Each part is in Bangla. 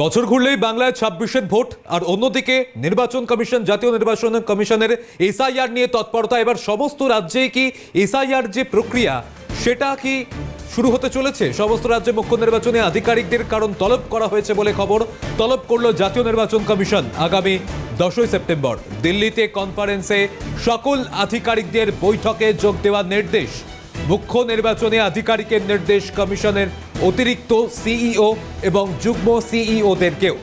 বছর ঘুরলেই বাংলায় ছাব্বিশের ভোট, আর অন্যদিকে নির্বাচন কমিশন, জাতীয় নির্বাচন কমিশনের এসআইআর নিয়ে তৎপরতা। এবার সমস্ত রাজ্যেই কি এসআইআর যে প্রক্রিয়া, সেটা কি শুরু হতে চলেছে? সমস্ত রাজ্যে মুখ্য নির্বাচনে আধিকারিকদের কারণ তলব করা হয়েছে বলে খবর তলব করল জাতীয় নির্বাচন কমিশন আগামী দশই সেপ্টেম্বর। দিল্লিতে কনফারেন্সে সকল আধিকারিকদের বৈঠকে যোগ দেওয়ার নির্দেশ মুখ্য নির্বাচনে আধিকারিকের নির্দেশ কমিশনের অতিরিক্ত সিইও এবং যুগ্ম সিইওদেরকেও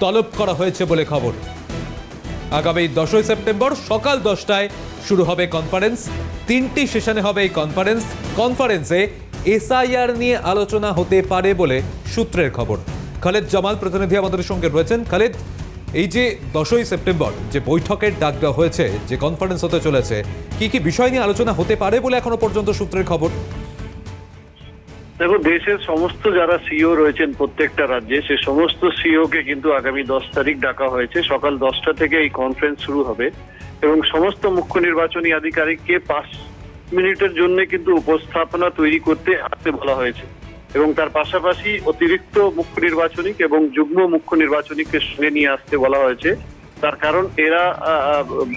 তলব করা হয়েছে বলে খবর। আগামী দশই সেপ্টেম্বর সকাল দশটায় শুরু হবে কনফারেন্স। তিনটি সেশনে হবে এই কনফারেন্স। কনফারেন্সে এসআইআর নিয়ে আলোচনা হতে পারে বলে সূত্রের খবর। খালেদ জামাল প্রতিনিধি আমাদের সঙ্গে রয়েছেন। খালেদ এই যে দশই সেপ্টেম্বর যে বৈঠকের ডাক দেওয়া হয়েছে, যে কনফারেন্স হতে চলেছে, কি কি বিষয় নিয়ে আলোচনা হতে পারে বলে এখনও পর্যন্ত সূত্রের খবর? দেখো, দেশের সমস্ত যারা সিও রয়েছেন প্রত্যেকটা রাজ্যে, সে সমস্ত সিও কে কিন্তু আগামী দশ তারিখ ডাকা হয়েছে। সকাল দশটা থেকে এই কনফারেন্স শুরু হবে এবং সমস্ত মুখ্য নির্বাচনী আধিকারিককে পাঁচ মিনিটের জন্য কিন্তু উপস্থাপনা তৈরি করতে আসতে বলা হয়েছে। এবং তার পাশাপাশি অতিরিক্ত মুখ্য নির্বাচনিক এবং যুগ্ম মুখ্য নির্বাচনীকে সঙ্গে নিয়ে আসতে বলা হয়েছে। তার কারণ এরা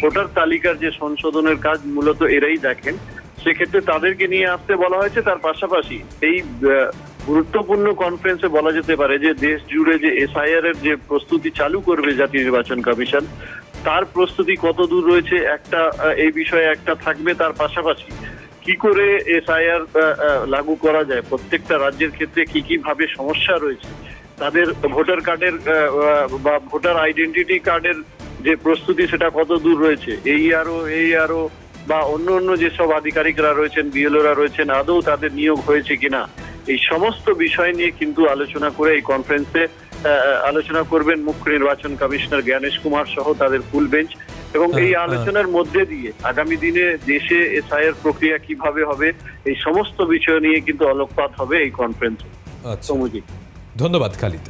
ভোটার তালিকার যে সংশোধনের কাজ মূলত এরাই দেখেন। সেক্ষেত্রে তাদেরকে নিয়ে আসতে বলা হয়েছে। তার পাশাপাশি এই গুরুত্বপূর্ণ কনফারেন্সে বলা যেতে পারে যে, দেশ জুড়ে যে এসআইআর এর যে প্রস্তুতি চালু করবে জাতীয় নির্বাচন কমিশন, তার প্রস্তুতি কত দূর রয়েছে? একটা এই বিষয়ে একটা থাকবে। তার পাশাপাশি কি করে এসআইআর লাগু করা যায়? প্রত্যেকটা রাজ্যের ক্ষেত্রে কি কি ভাবে সমস্যা রয়েছে? তাদের ভোটার কার্ডের বা ভোটার আইডেন্টিটি কার্ডের যে প্রস্তুতি, সেটা কত দূর রয়েছে? এই আরও এই আরও বা অন্য অন্য যেসব আধিকারিকরা রয়েছেন, বিএলওরা রয়েছেন, আদৌ তাদের নিয়োগ হয়েছে কিনা? এই সমস্ত বিষয় নিয়ে কিন্তু আলোচনা করে এই কনফারেন্সে আলোচনা করবেন মুখ্য নির্বাচন কমিশনার জ্ঞানেশ কুমার সহ তাদের ফুল বেঞ্চ এবং এই হ্যাঁ, হ্যাঁ। আলোচনার মধ্যে দিয়ে আগামী দিনে দেশে এসআইয়ের প্রক্রিয়া কীভাবে হবে এই সমস্ত বিষয় নিয়ে কিন্তু আলোকপাত হবে এই কনফারেন্সে আচ্ছা। ধন্যবাদ খালিদ।